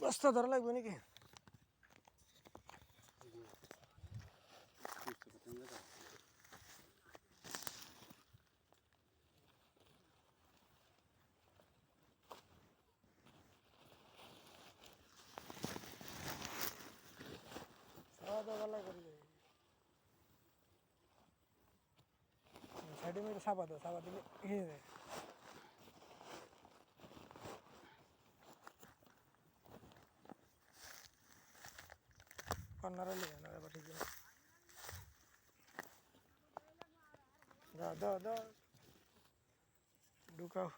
বস্তা ধরা লাগবে নাকি সাইডে মেরে সাবা দাও সাবা দিলে এগিয়ে যায় কর্নারে লিয়ে না এবার ঠিক আছে। দাও দাও দাও। ঢুকাও।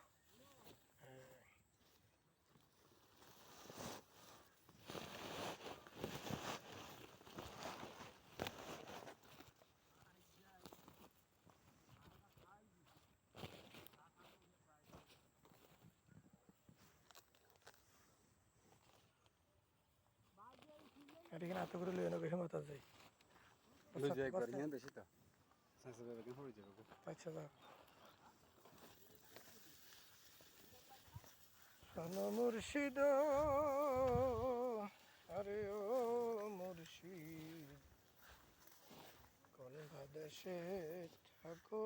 এদিকে এত করে লিয়ে নেবে হেমত আছে। লুজ একবার হিয়ান বেশি তো? সাসা বেবে কেন হয়ে যাবে আচ্ছা দাও শোনো মুর্শিদ আরে ও মুর্শিদ কোন ভাদেশে থাকো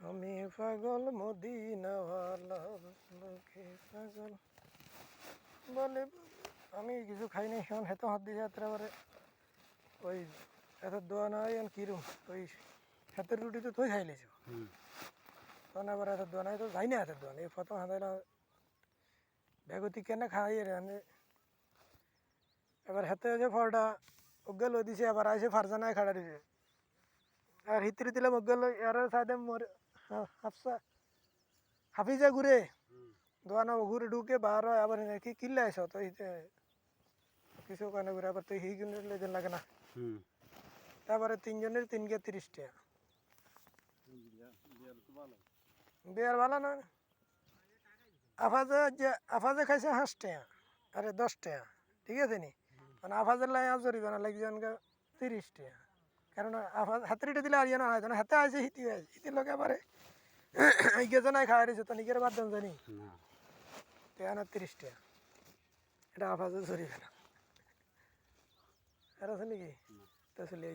আমি পাগল মদিনাওয়ালা লোকে পাগল। বলে আমি কিছু খাই নাই এখন হেতো হাত দিয়ে যাত্রা করে ওই এত দোয়া নাই এখন কিরম ওই হাতের রুটি তো তুই খাই লেছ হুম। তখন আবার এত দোয়া নাই তো যাই না হাতের দোয়া এই ফটো হাতে না বেগতি কেন খাই রে? এবার হাতে যে ফলটা উগল দিছে আবার আইসে ফারজানায় খাড়া দিছে। আর হিতরি দিলাম উগল এর সাথে মোর হাফসা। হাফিজা ঘুরে। দোয়ানা ঘুরে ঢুকে বার হয় আবার কি কিল্লা আইস? তো কিছু কানে ঘুরে আবার তো হি লেজন লাগে না। তারপরে তিনজনের তিন গে তিরিশ টাকা বিয়ার ভালো। বিয়ার না। আফাজে যে আফাজে খাইছে হাঁস টাকা আরে দশ টাকা ঠিক আছে নি? মানে আফাজের লাই আজরি বানা লাগছে তিরিশ টাকা কারণ হাতরিটা দিলে আর না হয় হাতে আছে হিতি আছে হিতির লোক এবারে গেছে নাই খাওয়া রয়েছে তো নিজের বাদ দেন জানি। না। তিরিশটা। এটা আফাজে সরি গেল আর আছে নাকি? তো চলে